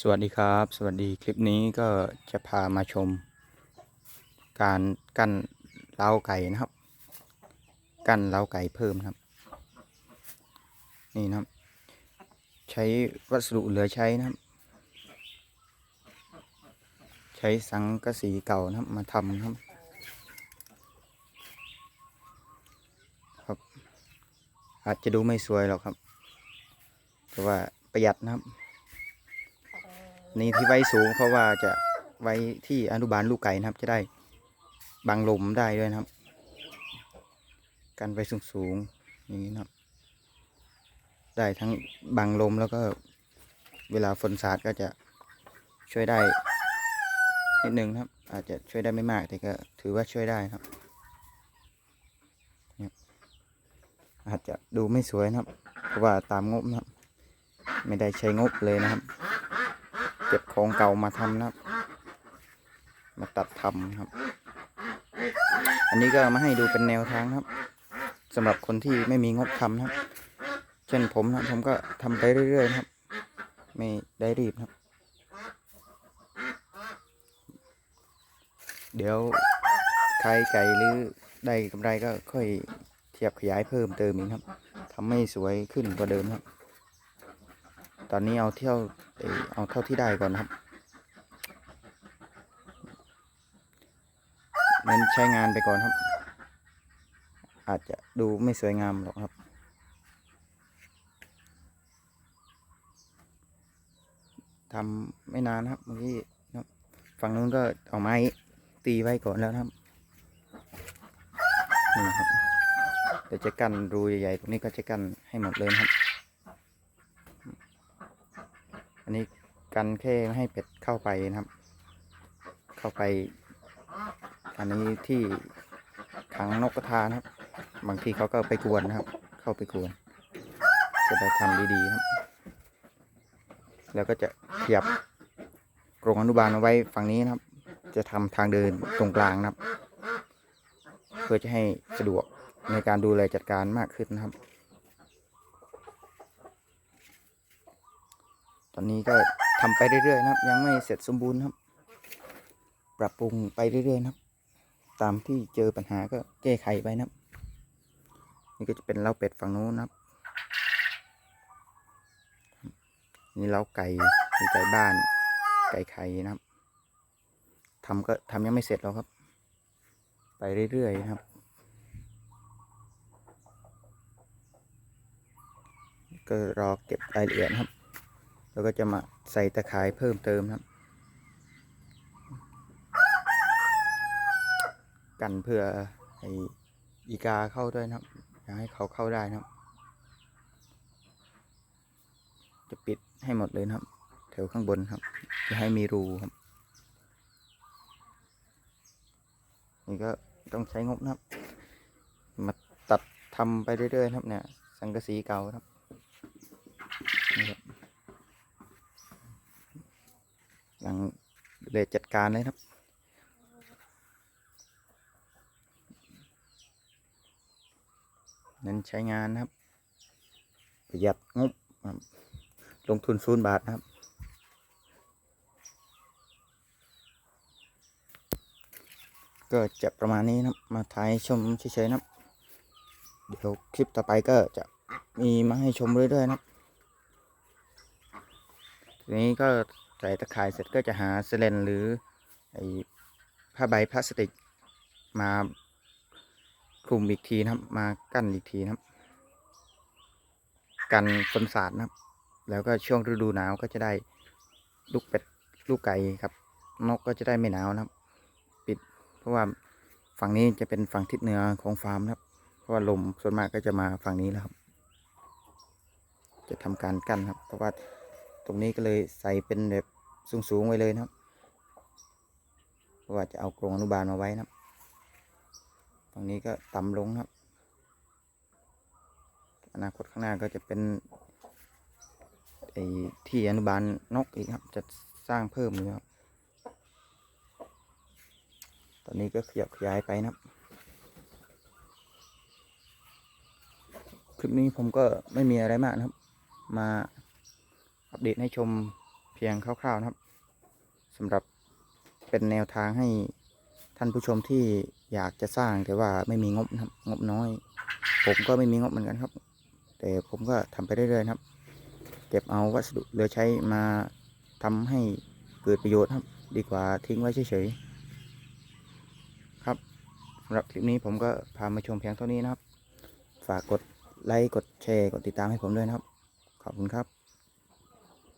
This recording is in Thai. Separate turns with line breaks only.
สวัสดีครับ สวัสดีคลิปนี้ก็จะพามาชม การกั้นเล้าไก่นะครับ กั้นเล้าไก่เพิ่มครับ นี่นะครับ ใช้วัสดุเหลือใช้นะครับ ใช้สังกะสีเก่านะครับมาทำครับครับ อาจจะดูไม่สวยหรอกครับ แต่ว่าประหยัดนะครับ นี่ที่ไว้สูงเพราะว่าจะไว้ที่อนุบาลลูกไก่นะครับ จะได้บังลมได้ด้วยนะครับ กันไว้สูงสูงๆอย่างนี้นะครับ ได้ทั้งบังลมแล้วก็เวลาฝนสาดก็จะช่วยได้นิดนึงนะครับ อาจจะช่วยได้ไม่มากแต่ก็ถือว่าช่วยได้ครับ อาจจะดูไม่สวยนะครับ เพราะว่าตามงบนะครับ ไม่ได้ใช้งบเลยนะครับ เก็บของเก่ามาทำนะครับ มาตัดทำครับ อันนี้ก็มาให้ดูเป็นแนวทางครับสำหรับคนที่ไม่มีงบทำนะครับ เช่นผมนะผมก็ทำไปเรื่อยๆครับ ไม่ได้รีบครับ เดี๋ยวขายไก่หรือได้กำไรก็ค่อยเทียบขยายเพิ่มเติมอีกครับทำให้สวยขึ้นกว่าเดิมครับ ตอนนี้เอาเที่ยวเอาเท่าที่ได้ก่อนนะครับเน้นใช้งานไปก่อนครับ อาจจะดูไม่สวยงามหรอกครับ ทำไม่นานครับเมื่อกี้นะฝั่งนู้นก็เอาไม้ตีไว้ก่อนแล้วครับนี่ครับเดี๋ยวจะกันรูใหญ่ๆตรงนี้ก็จะกันให้หมดเลยครับ อั นนี้กันแค่ไม่ให้เป็ดเข้าไปนะครับ เข้าไป อันนี้ที่ขังนกกระทานะครับ บางทีเขาก็ไปกวนนะครับ เข้าไปกวน จะได้ทำดีๆครับ แล้วก็จะขยับกรงอนุบาลเอาไว้ฝั่งนี้นะครับ จะทำทางเดินตรงกลางนะครับ เพื่อจะให้สะดวกในการดูแลจัดการมากขึ้นนะครับ ตอนนี้ก็ทำไปเรื่อยๆนะครับ ยังไม่เสร็จสมบูรณ์ครับ ปรับปรุงไปเรื่อยๆนะครับ ตามที่เจอปัญหาก็แก้ไขไปนะครับ นี่ก็จะเป็นเล้าเป็ดฝั่งนู้นนะครับ นี่เล้าไก่มีไก่บ้าน ไก่ไข่นะครับทำก็ทำยังไม่เสร็จหรอกครับ ไปเรื่อยๆนะครับก็รอเก็บรายละเอียดครับ แล้วก็จะมาใส่ตะข่ายเพิ่มเติมครับ กันเพื่อให้อีกาเข้าด้วยนะครับอยากให้เขาเข้าได้นะครับ จะปิดให้หมดเลยนะครับ แถวข้างบนครับจะให้มีรูครับนี่ก็ต้องใช้งบนะครับ มาตัดทำไปเรื่อยๆครับเนี่ย สังกะสีเก่าครับนี่ครับ หลังเลยจัดการเลยครับเน้นใช้งานนะครับ ประหยัดงบครับลงทุนศูนย์บาทนะครับ ก็จะประมาณนี้นะครับ มาถ่ายชมเฉยๆนะครับ เดี๋ยวคลิปต่อไปก็จะมีมาให้ชมเรื่อยๆนะครับ ทีนี้ก็ ใส่ตะข่ายเสร็จก็จะหาเซเลนหรือไอ้ผ้าใบพลาสติกมาคลุมอีกทีนะครับ มากั้นอีกทีนะครับ กันฝนสาดนะครับ แล้วก็ช่วงฤดูหนาวก็จะได้ลูกเป็ดลูกไก่ครับ นกก็จะได้ไม่หนาวนะครับ ปิด เพราะว่าฝั่งนี้จะเป็นฝั่งทิศเหนือของฟาร์มนะครับ เพราะว่าลมส่วนมากก็จะมาฝั่งนี้แล้วครับ จะทำการกั้นครับ เพราะว่า ตรงนี้ก็เลยใส่เป็นแบบสูงๆไว้เลยนะครับเพราะว่าจะเอากรงอนุบาลมาไว้นะครับฝั่งนี้ก็ต่ำลงครับ อนาคตข้างหน้าก็จะเป็นไอ้ที่อนุบาลนกอีกครับ จะสร้างเพิ่มอยู่ครับ ตอนนี้ก็ขยับขยายไปนะครับ คลิปนี้ผมก็ไม่มีอะไรมากนะครับ มา อัปเดตให้ชมเพียงคร่าวๆนะครับสำหรับเป็นแนวทางให้ท่านผู้ชมที่อยากจะสร้างแต่ว่าไม่มีงบนะครับ งบน้อย ผมก็ไม่มีงบเหมือนกันครับ แต่ผมก็ทำไปเรื่อยๆครับ เก็บเอาวัสดุเหลือใช้มาทำให้เกิดประโยชน์ครับ ดีกว่าทิ้งไว้เฉยๆครับสำหรับคลิปนี้ผมก็พามาชมเพียงเท่านี้นะครับ ฝากกดไลค์กดแชร์กดติดตามให้ผมด้วยนะครับ ขอบคุณครับ